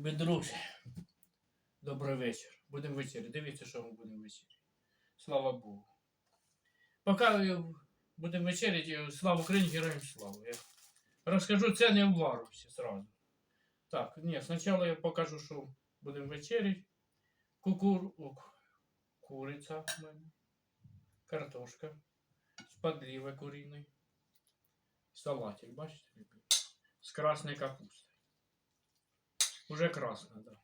Любі друзі, добрий вечір. Будемо вечері. Дивіться, що ми будемо вечері. Слава Богу. Поки е, будемо вечеряти, слава Україні, героям слава. Я розкажу це не в варусі сразу. Так, ні, спочатку я покажу, що будемо вечеряти. Кукур... о, Куриця в мене. Картошка. З подливой куриной. Салатик, бачите, ребят? З красной капустой. Уже красно, да.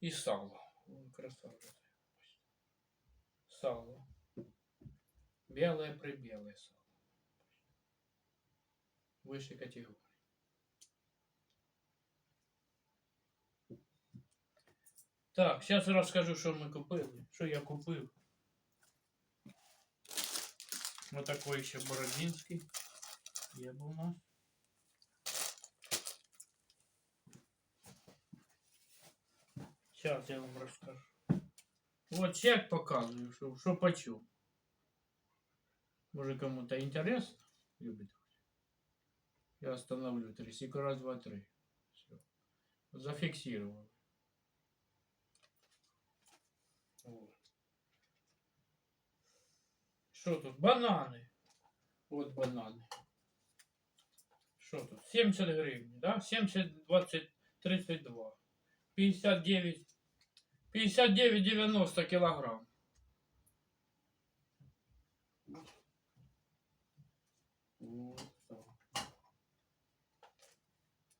И сало. Ой, красавица. Сало. Белое прибелое сало. Высшей категории. Так, сейчас расскажу, що ми купили. Що я купив. Вот такой еще Бородинский. Є був у нас. Сейчас я вам расскажу. Вот чек показываю, что, что почем. Может кому-то интересно? Любит. Я остановлю трясику раз, два, три. Все. Зафиксировал. Вот. Что тут? Бананы. Вот бананы. Что тут? 70 гривен, да? 70, 20, 32. 59, 59,90 килограмм.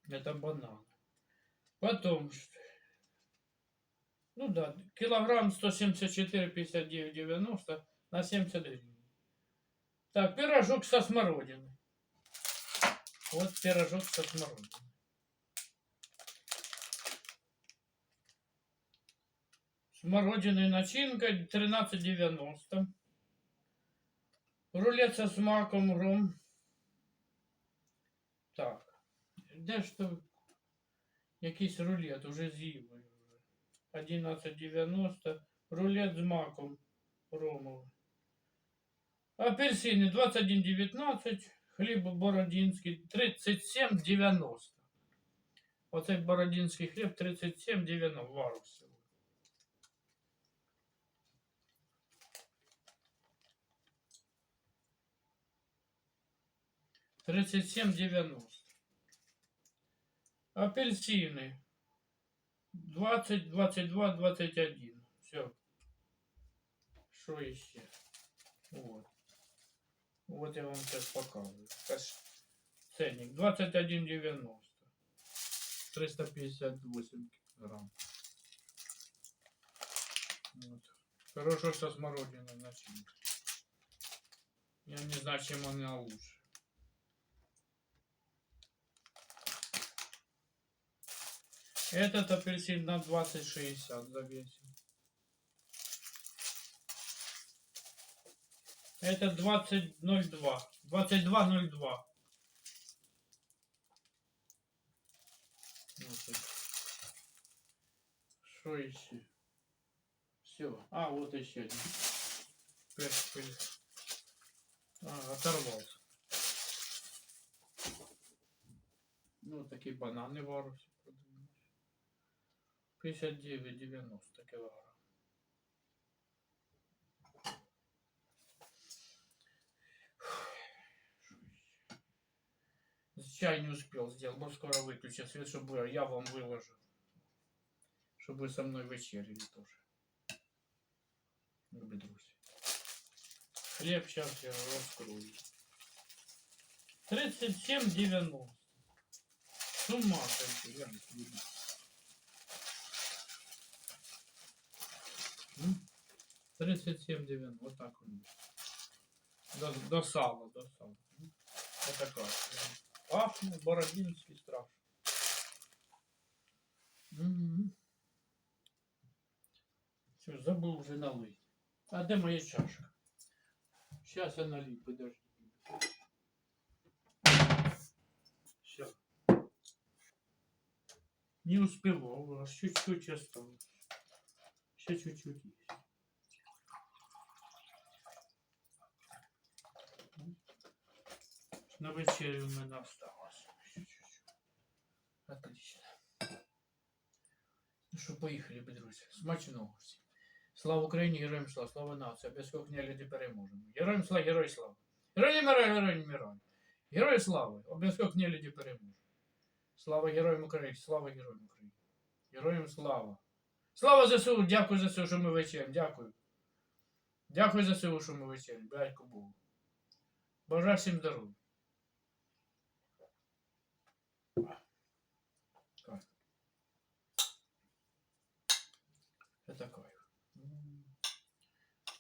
Это банан. Потом, ну да, килограмм 174, 59, 90 на 70 гривен. Так, пирожок со смородиной. Вот пирожок со смородиной. Смородина начинка 13,90. Рулет со смаком ром. Так. Де что? то якийсь рулет уже з'їв. 11,90. Рулет с маком ромовий. Апельсини 21,19. Хліб бородинський 37,90. Оцей бородинський хліб 37,90 варусів. 37,90. Апельсины 20, 22, 21. Все. Что еще? Вот. Вот я вам сейчас показываю. Ценник 21,90. 358 грамм. Вот. Хорошо, что смородина начинка. Я не знаю, чем она лучше. Этот апельсин на 20,60 завесил. Это 20.02. 22.02. Вот так. Что еще? Все. А, вот еще один. А, оторвался. Ну, такие бананы в. 59,90 килограмм. Чай не успел сделать, бо скоро выключу свет, чтобы я вам выложил. Чтобы вы со мной вечерили тоже. Любі друзі. Хлеб сейчас я раскрою. 37,90. С ума сойти, гляньте, люди. 37,90. Вот так он. До, до сала, до сала. Вот такая. Пахнет бородинский страж. Все, забыл уже налить. А где моя чашка? Сейчас я налью, подожди. Все. Не успевал, аж чуть-чуть осталось. Еще чуть-чуть есть. На вечерю у мене осталось. Отлично. Ну що, поїхали, друзі. Смачного всім. Слава Україні, героям слава, слава нації, без кохня люди переможемо. Героям слава, герой слава. Герої мирай, герої мирай. Герої слави, обов'язково не люди. Слава героям України, слава героям України. Героям слава. Слава ЗСУ, дякую за все, що ми вечерям, дякую. Дякую за все, що ми вечерям, дякую Богу. Бажаю всім здоров'я. Это кайф.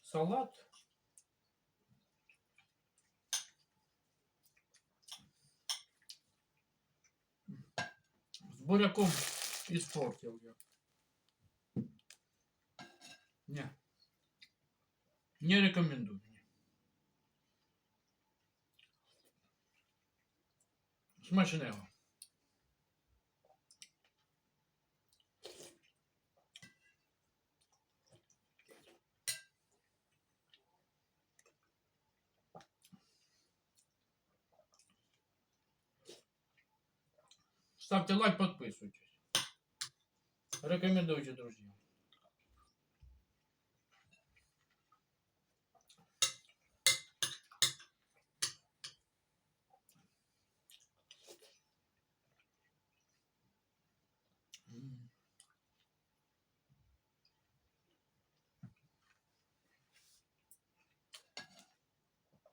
Салат. С буряком испортил я. Не. Не рекомендую. Смачного. Ставьте лайк, подписывайтесь. Рекомендуйте друзьям.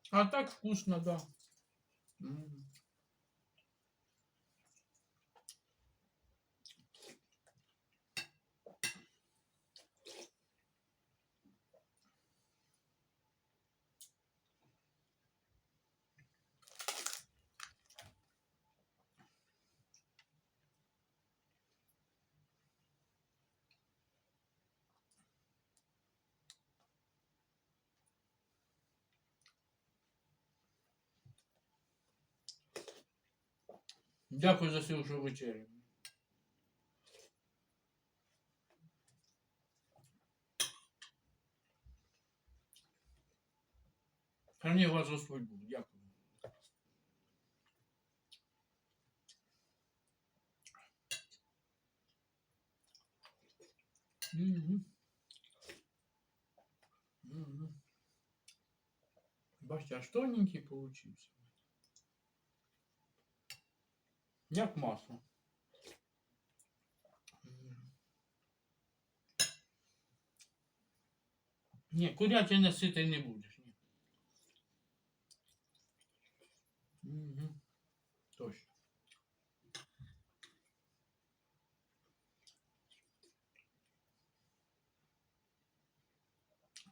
А так вкусно, да. М. Дякую за сьогоднішню вечерю. Храни вас Господь Бог. Дякую. Мгм. Мгм. Бачите, аж тоненький получився. Як масло. Ні, курятина ситий не будеш. Ні. Угу. Точно.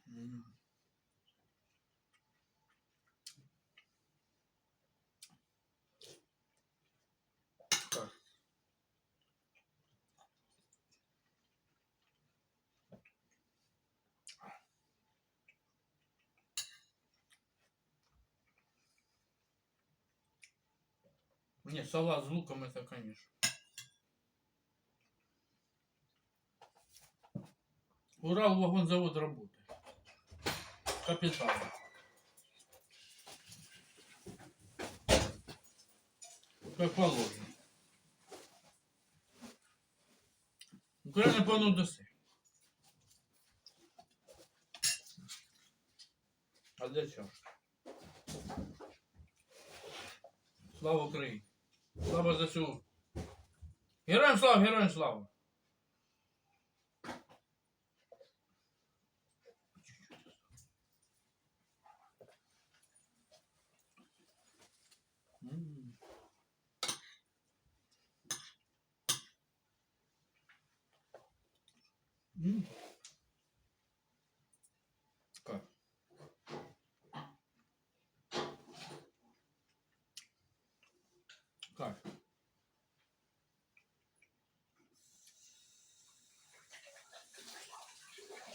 М. Не, салат с луком это, конечно. Урал вагонзавод работает. Капитально. Как положено. Україна повну доси. А для чого? Слава Україні! Слава ЗСУ! Героям слава, героям слава! М.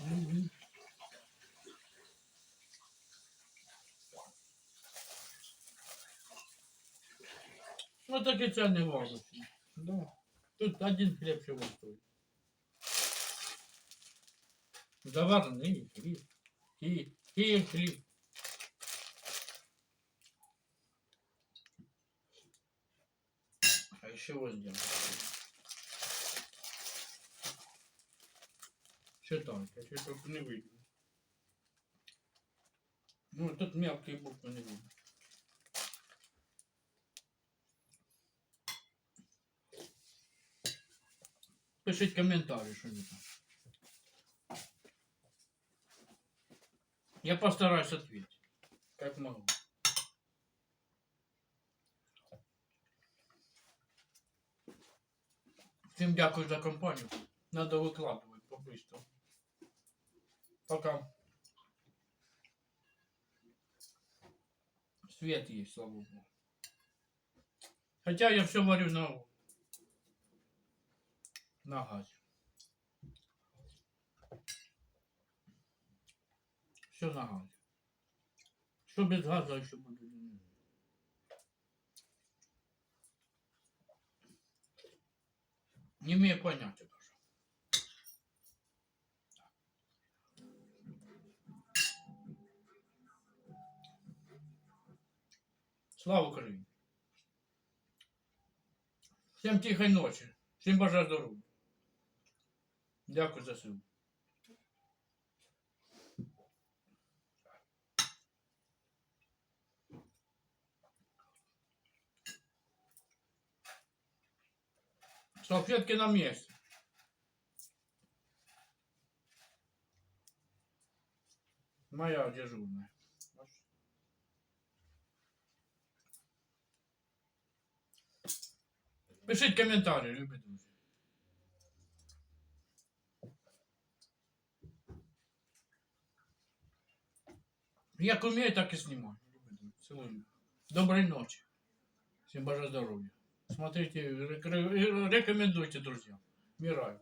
Мгм. Ну так и цены важны. Да. Тут один хлеб чего стоит. Заваренный хлеб. И, и хлеб. А С чего сделать? Читайте, я только не видно. Ну, тут мелкие буквы не видно. Пишіть коментарі, що ви там. Я постараюсь ответить, как могу. Всем дякую за компанию. Надо выкладывать по-быстрому. Пока. Свет есть, слава богу. Хотя я все варю на, на газе. Все на газе. Что без газа еще буду? Не имею понятия даже. Слава Україні! Всім тихої ночі. Всім бажаю здоров'я. Дякую за силу. Салфетки на месте. Моя дежурная. Пишите комментарии, любі друзі. Як умею, так и снимаю. любі друзі. Цілую. Доброй ночи. Всем бажаю здоровья. Смотрите, рек- ре- рекомендуйте, друзья. Мираю.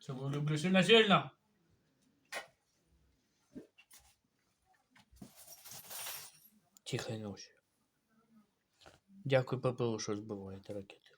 Целую, люблю сильно-сильно. Тихой ночі. Дякую, ППО, що збиваєте ракети.